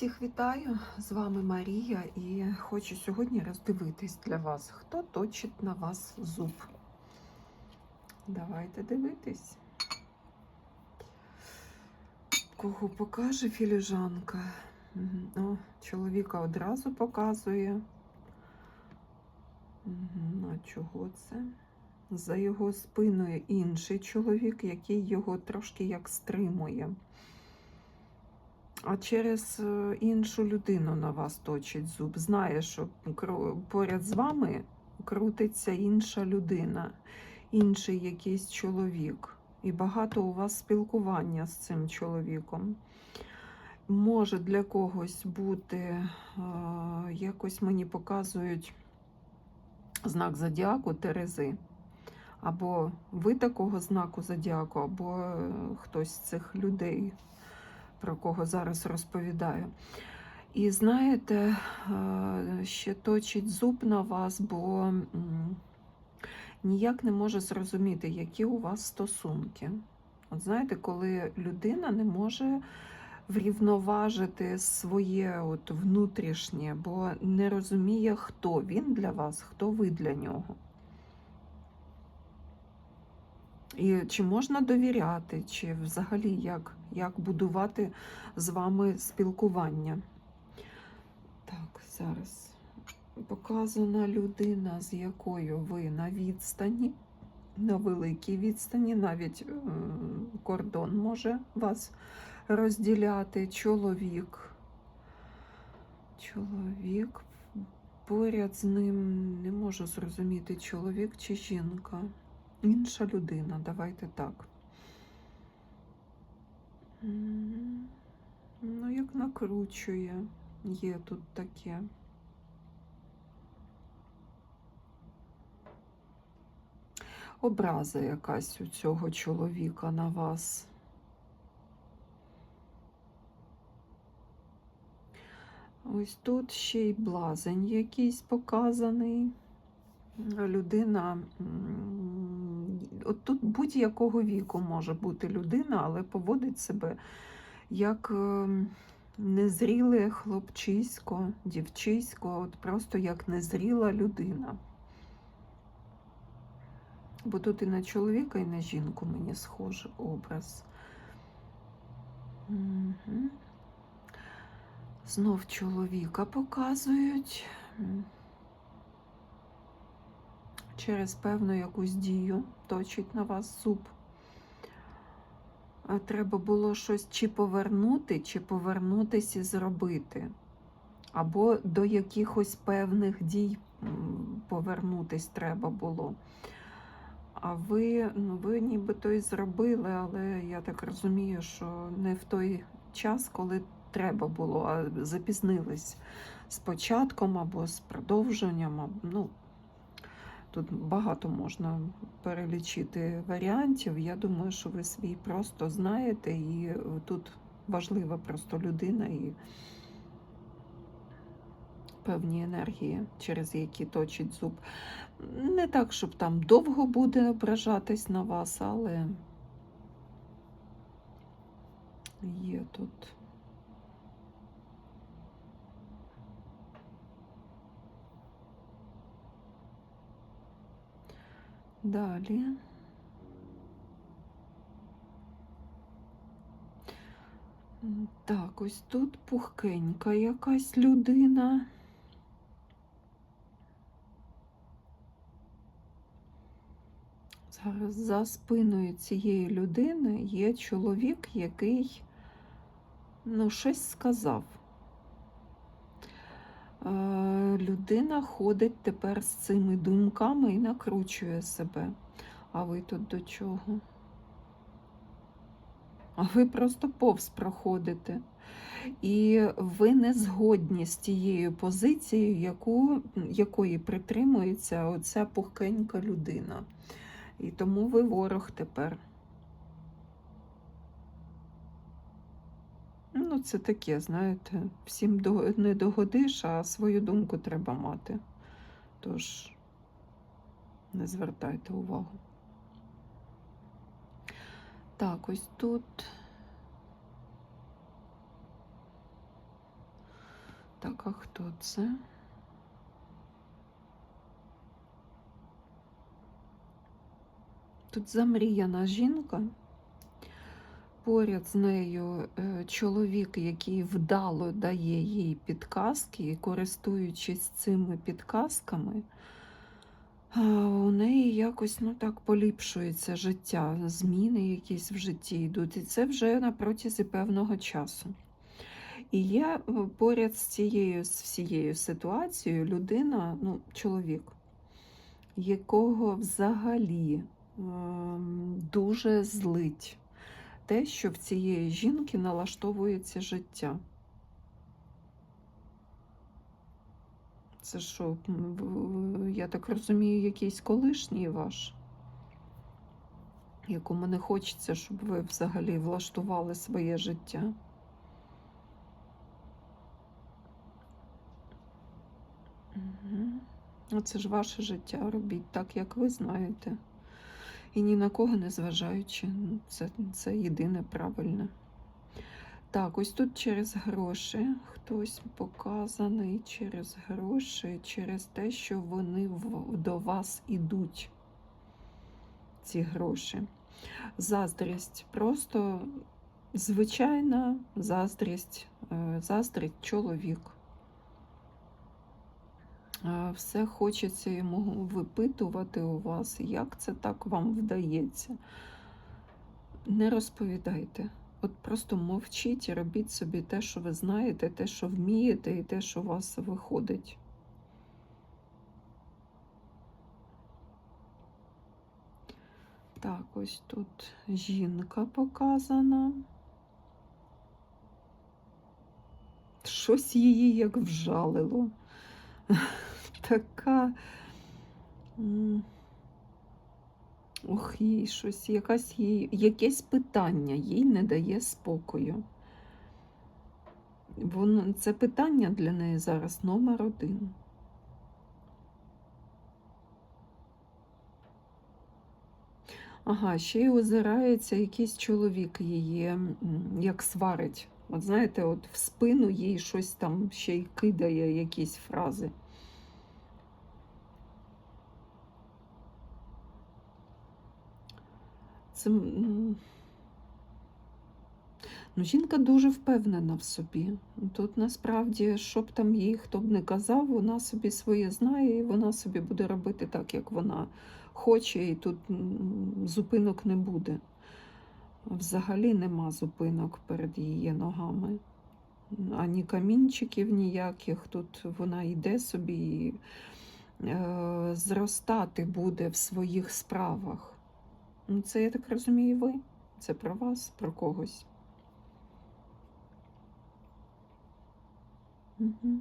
Всіх вітаю! З вами Марія і хочу сьогодні роздивитись для вас, хто точить на вас зуб. Давайте дивитись. Кого покаже філіжанка? О, чоловіка одразу показує. Мгм. А чого це? За його спиною інший чоловік, який його трошки як стримує. А через е, іншу людину на вас точить зуб. Знає, що поряд з вами крутиться інша людина, інший якийсь чоловік. І багато у вас спілкування з цим чоловіком. Може для когось бути, е, якось мені показують знак зодіаку Терези. Або ви такого знаку зодіаку, або е, хтось з цих людей про кого зараз розповідаю. І знаєте, е, ще точить зуб на вас, бо ніяк не може зрозуміти, які у вас стосунки. От знаєте, коли людина не може врівноважити своє от внутрішнє, бо не розуміє, хто він для вас, хто ви для нього. І чи можна довіряти, чи взагалі як, як будувати з вами спілкування? Так, зараз показана людина, з якою ви на відстані, на великій відстані, навіть кордон може вас розділяти. Чоловік. Чоловік. Поряд з ним не можу зрозуміти, чоловік чи жінка. Інша людина, давайте так. Ну, як накручує, є тут таке. Образа якась у цього чоловіка на вас. Ось тут ще й блазень якийсь показаний людина, от тут будь-якого віку може бути людина, але поводить себе як е, незріле хлопчисько, дівчисько, от просто як незріла людина. Бо тут і на чоловіка, і на жінку мені схожий образ. Угу. Знов чоловіка показують. М через певну якусь дію точить на вас зуб. Треба було щось чи повернути, чи повернутися і зробити. Або до якихось певних дій повернутись треба було. А ви, ну, ви нібито і зробили, але я так розумію, що не в той час, коли треба було, а запізнились з початком або з продовженням. Ну, Тут багато можна перелічити варіантів. Я думаю, що ви свій просто знаєте, і тут важлива просто людина і певні енергії, через які точить зуб. Не так, щоб там довго буде ображатись на вас, але є тут. Далі. Так, ось тут пухкенька якась людина. Зараз за спиною цієї людини є чоловік, який ну, щось сказав. Е, людина ходить тепер з цими думками і накручує себе. А ви тут до чого? А ви просто повз проходите. І ви не згодні з тією позицією, яку, якої притримується оця пухкенька людина. І тому ви ворог тепер. Ну, це таке, знаєте, всім не догодиш, а свою думку треба мати. Тож не звертайте увагу. Так, ось тут Так, а хто це? Тут замріяна жінка. Поряд з нею е, чоловік, який вдало дає їй підказки, і користуючись цими підказками, у неї якось ну так поліпшується життя, зміни якісь в житті йдуть. І це вже на протязі певного часу. І є е, поряд з цією з всією ситуацією людина, ну, чоловік, якого взагалі ем, дуже злить те, що в цієї жінки налаштовується життя. Це що, я так розумію, якийсь колишній ваш, якому не хочеться, щоб ви взагалі влаштували своє життя. А це ж ваше життя. Робіть так, як ви знаєте. І ні на кого не зважаючи. Ну, Це, це єдине правильне. Так, ось тут через гроші. Хтось показаний через гроші, через те, що вони в- до вас ідуть. Ці гроші. Заздрість. Просто звичайна заздрість. е, Заздрить чоловік. Все хочеться йому випитувати у вас, як це так вам вдається. Не розповідайте. От просто мовчіть і робіть собі те, що ви знаєте, те, що вмієте, і те, що у вас виходить. Так, ось тут жінка показана. Щось її як вжалило. Така. Ох, їй щось, якась їй, якесь питання їй не дає спокою. Воно, це питання для неї зараз номер один. Ага, ще й озирається якийсь чоловік її, як сварить. От знаєте, от в спину їй щось там ще й кидає якісь фрази. Це, ну, жінка дуже впевнена в собі. Тут насправді, що б там їй хто б не казав, вона собі своє знає, і вона собі буде робити так, як вона хоче, і тут зупинок не буде. Взагалі нема зупинок перед її ногами. Ані камінчиків ніяких. Тут вона йде собі і е, зростати буде в своїх справах. Ну, Це, я так розумію, ви. Це про вас, про когось. Угу.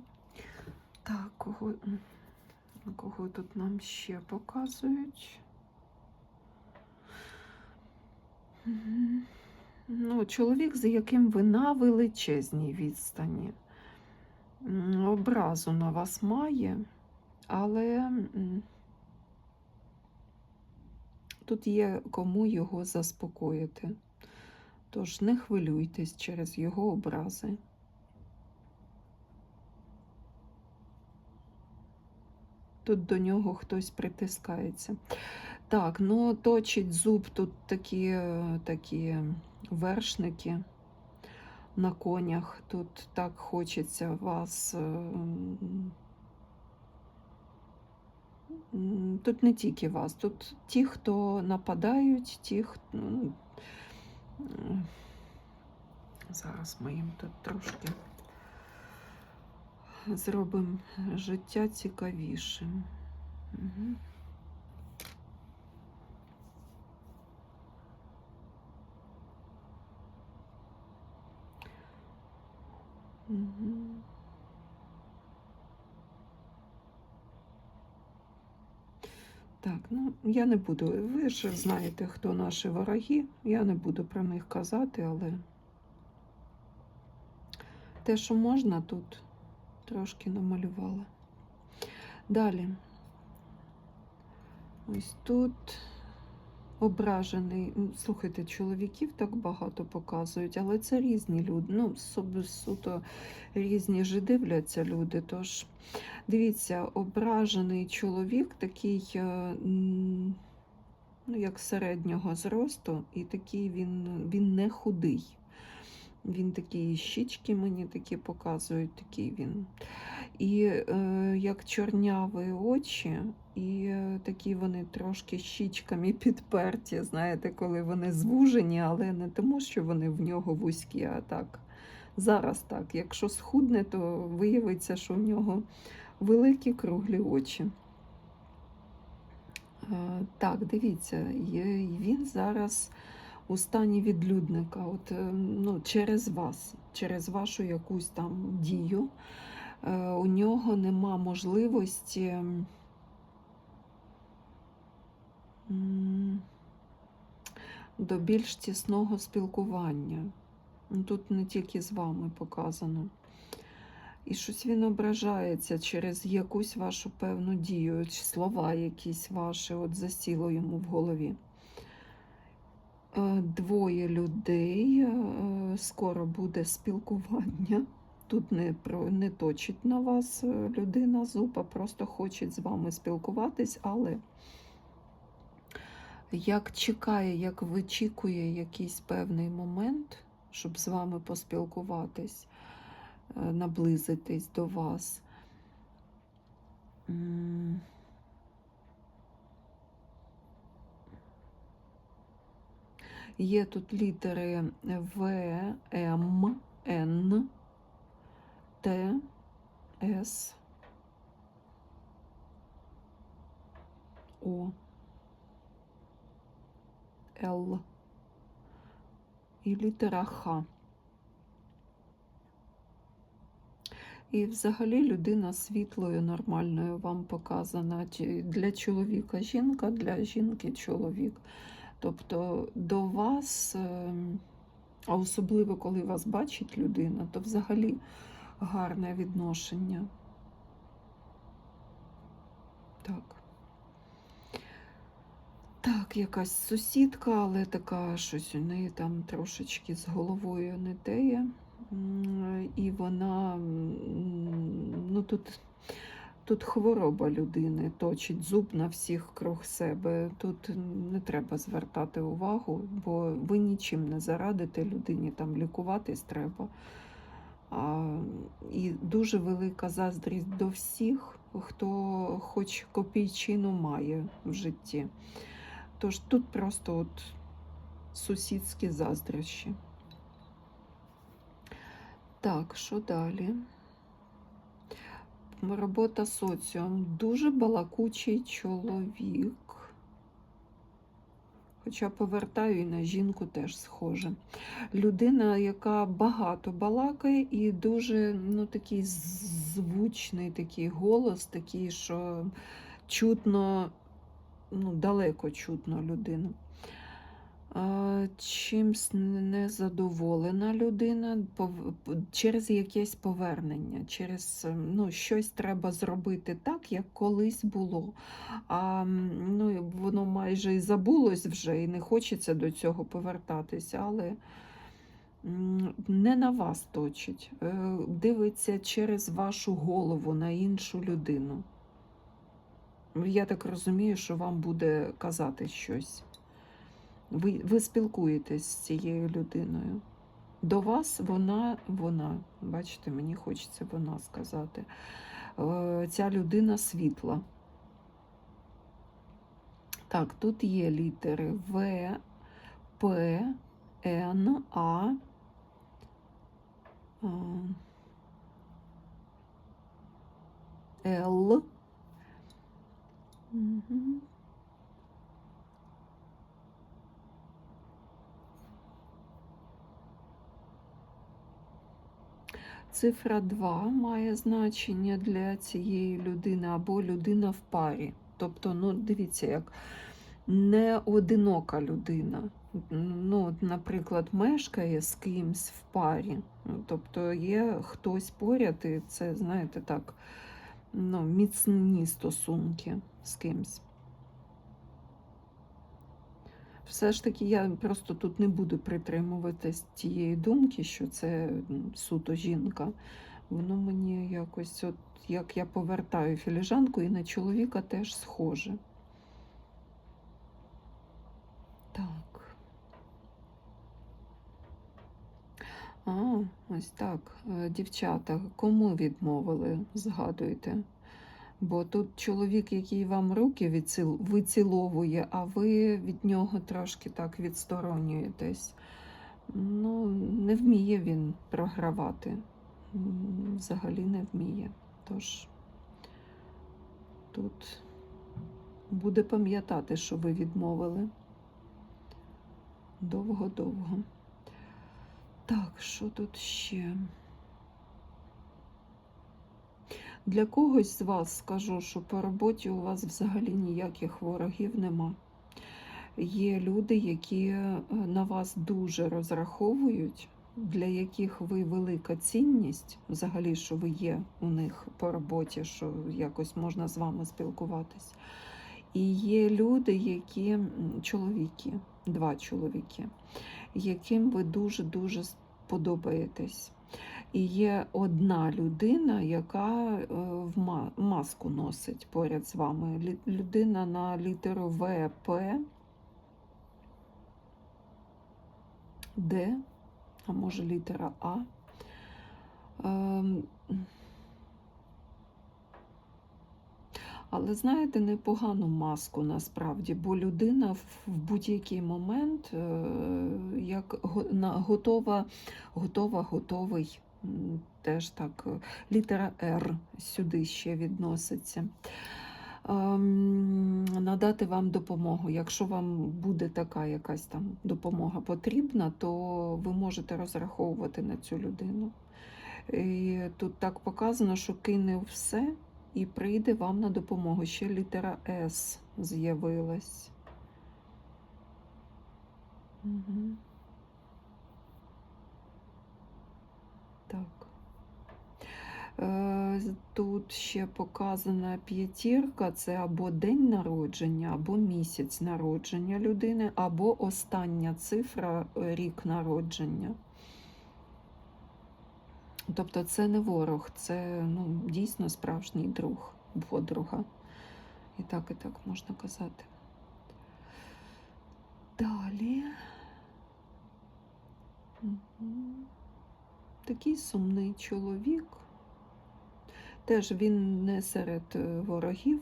Так, кого, кого тут нам ще показують? Ну, чоловік, з яким ви на величезній відстані. Образу на вас має, але тут є кому його заспокоїти. Тож не хвилюйтесь через його образи. Тут до нього хтось притискається. Так, ну точить зуб тут такі, такі вершники на конях. Тут так хочеться вас. Тут не тільки вас, тут ті, хто нападають, ті, хто. ну, Зараз ми їм тут трошки зробимо життя цікавішим. Угу. Угу. Так, ну я не буду. Ви ж знаєте, хто наші вороги. Я не буду про них казати, але те, що можна, тут трошки намалювала. Далі. Ось тут ображений. Слухайте, чоловіків так багато показують, але це різні люди. Ну, су- суто різні ж дивляться люди. Тож дивіться, ображений чоловік такий, е, ну, як середнього зросту, і такий він, він не худий. Він такі щічки мені такі показують, такий він. І е, як чорняві очі, і е, такі вони трошки щічками підперті, знаєте, коли вони звужені, але не тому, що вони в нього вузькі, а так. Зараз так. Якщо схудне, то виявиться, що в нього великі круглі очі. Е, Так, дивіться, він зараз у стані відлюдника, от, е, ну, через вас, через вашу якусь там дію. У нього нема можливості до більш тісного спілкування. Ну, Тут не тільки з вами показано. І щось він ображається через якусь вашу певну дію, чи слова якісь ваші, от засіло йому в голові. Е, Двоє людей, е, скоро буде спілкування. Тут не, не точить на вас е, людина зуба, просто хоче з вами спілкуватись, але як чекає, як вичікує якийсь певний момент, щоб з вами поспілкуватись, е, наблизитись до вас. Є тут літери В, М, Н, Т, С, О, Л і літера Х. І взагалі людина світлою, нормальною вам показана. Для чоловіка жінка, для жінки чоловік. Тобто до вас, ем, а особливо коли вас бачить людина, то взагалі гарне відношення. Так. Так, якась сусідка, але така щось у неї там трошечки з головою не теє. І вона, ну тут, тут хвороба людини, точить зуб на всіх круг себе. Тут не треба звертати увагу, бо ви нічим не зарадите людині, там лікуватись треба. А, і дуже велика заздрість до всіх, хто хоч копійчину має в житті. Тож тут просто от сусідські заздрощі. Так, що далі? Робота соціум. Дуже балакучий чоловік. Хоча повертаю і на жінку теж схоже. Людина, яка багато балакає, і дуже ну, такий звучний такий голос, такий, що чутно, ну, далеко чутно людину. Чимсь незадоволена людина через якесь повернення, через ну, щось треба зробити так, як колись було. А ну, воно майже і забулось вже, і не хочеться до цього повертатися, але не на вас точить. Е, Дивиться через вашу голову на іншу людину. Я так розумію, що вам буде казати щось. Ви, ви спілкуєтесь з цією людиною. До вас вона, вона, бачите, мені хочеться вона сказати. Е, Ця людина світла. Так, тут є літери В, П, Н, А. а, Л. Мгм. Цифра 2 має значення для цієї людини або людина в парі. Тобто, ну, дивіться, як не одинока людина. Ну, наприклад, мешкає з кимсь в парі. Тобто є хтось поряд, і це, знаєте, так, ну, міцні стосунки з кимсь. Все ж таки, я просто тут не буду притримуватись тієї думки, що це суто жінка. Воно мені якось, от як я повертаю філіжанку, і на чоловіка теж схоже. Так. А, ось так. Е, Дівчата, кому відмовили, згадуйте. Бо тут чоловік, який вам руки виціловує, а ви від нього трошки так відсторонюєтесь. Ну, не вміє він програвати. Взагалі не вміє. Тож тут буде пам'ятати, що ви відмовили. Довго-довго. Так, що тут ще? Для когось з вас скажу, що по роботі у вас взагалі ніяких ворогів нема. Є люди, які е, на вас дуже розраховують, для яких ви велика цінність, взагалі, що ви є у них по роботі, що якось можна з вами спілкуватись. І є люди, які чоловіки, два чоловіки, яким ви дуже-дуже подобаєтесь. І є одна людина, яка е, в маску носить поряд з вами. Людина на літеру В, П, Д, а може літера А. Але знаєте, непогану маску насправді, бо людина в будь-який момент е, як готова, готова, готовий. Теж так, е, літера Р сюди ще відноситься. Ем, Надати вам допомогу. Якщо вам буде така якась там допомога потрібна, то ви можете розраховувати на цю людину. І тут так показано, що кине все і прийде вам на допомогу. Ще літера С з'явилась. Угу. Так. Е, Тут ще показана п'ятірка, це або день народження, або місяць народження людини, або остання цифра е, рік народження. Тобто це не ворог, це ну, дійсно справжній друг, подруга. І так, і так можна казати. Далі. Такий сумний чоловік. Теж він не серед е, ворогів,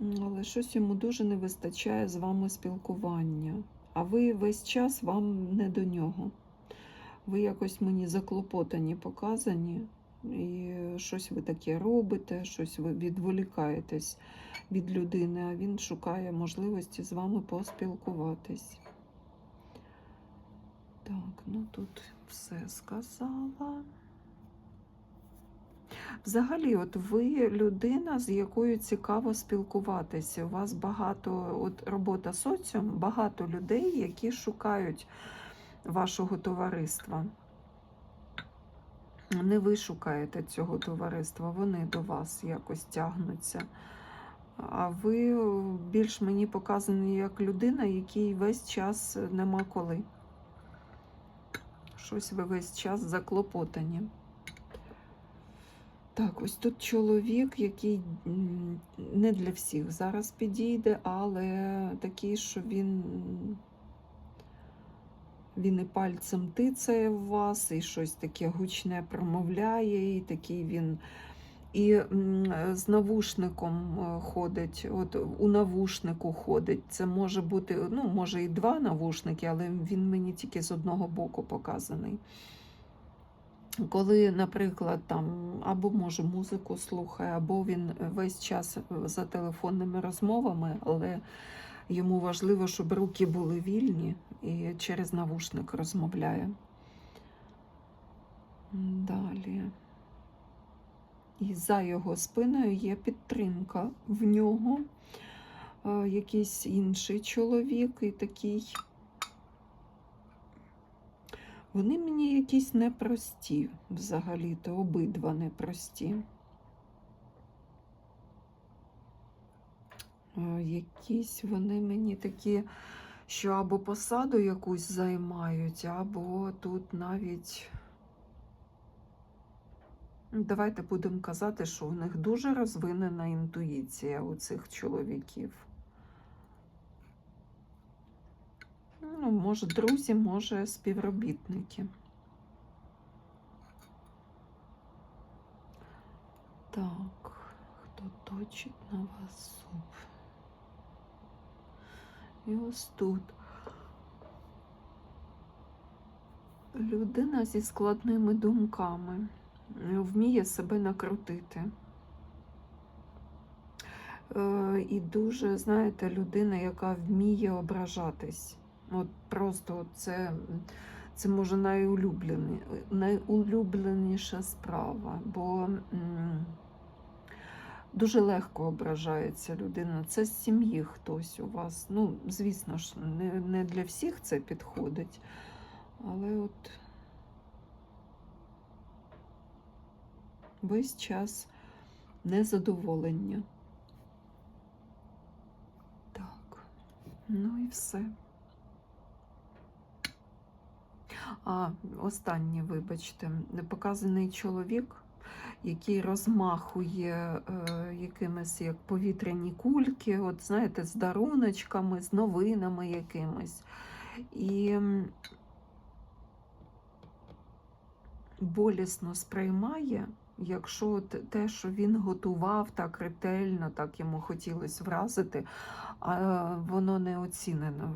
але щось йому дуже не вистачає з вами спілкування. А ви весь час вам не до нього. Ви якось мені заклопотані показані, і щось ви таке робите, щось ви відволікаєтесь від людини, а він шукає можливості з вами поспілкуватись. Так, ну тут все сказала. Взагалі, от ви людина, з якою цікаво спілкуватися. У вас багато, от робота соціум, багато людей, які шукають вашого товариства. Не ви шукаєте цього товариства, вони до вас якось тягнуться. А ви більш мені показані як людина, якій весь час нема коли. Щось ви весь час заклопотані. Так, ось тут чоловік, який не для всіх зараз підійде, але такий, що він, він і пальцем тицяє в вас, і щось таке гучне промовляє, і такий він. І з навушником е, ходить, от у навушнику ходить. Це може бути, ну, може і два навушники, але він мені тільки з одного боку показаний. Коли, наприклад, там або може музику слухає, або він весь час за телефонними розмовами, але йому важливо, щоб руки були вільні і через навушник розмовляє. Далі. І за його спиною є підтримка в нього. Е, Якийсь інший чоловік і такий. Вони мені якісь непрості взагалі-то, обидва непрості. Якісь вони мені такі, що або посаду якусь займають, або тут навіть. Ну, Давайте будемо казати, що у них дуже розвинена інтуїція у цих чоловіків. Ну, може, друзі, може, співробітники. Так, хто точить на вас зуб? І ось тут. Людина зі складними думками вміє себе накрутити. Е, І дуже, знаєте, людина, яка вміє ображатись. От просто це, це може найулюблені, найулюбленіша справа, бо дуже легко ображається людина. Це з сім'ї хтось у вас. Ну, звісно ж, не, не для всіх це підходить, але от весь час незадоволення. Так, ну і все. А, останнє, вибачте, показаний чоловік, який розмахує е, якимись як повітряні кульки, от знаєте, з даруночками, з новинами якимись. І болісно сприймає, якщо те, що він готував так ретельно, так йому хотілося вразити, а воно не оцінено.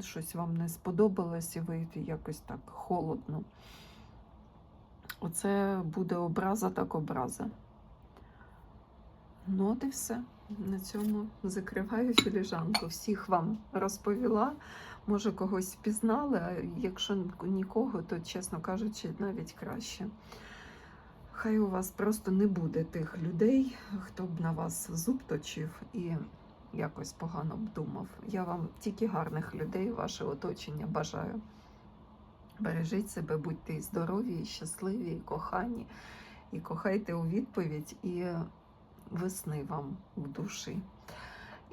Щось вам не сподобалось, і ви якось так холодно. Оце буде образа так образа. Ну, от і все. На цьому закриваю філіжанку. Всіх вам розповіла. Може, когось впізнали, а якщо нікого, то, чесно кажучи, навіть краще. Хай у вас просто не буде тих людей, хто б на вас зуб точив і якось погано б думав. Я вам тільки гарних людей, ваше оточення бажаю. Бережіть себе, будьте здорові, щасливі, кохані, і кохайте у відповідь, і весни вам в душі.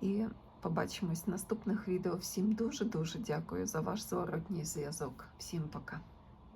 І побачимось в наступних відео. Всім дуже-дуже дякую за ваш зворотній зв'язок. Всім пока.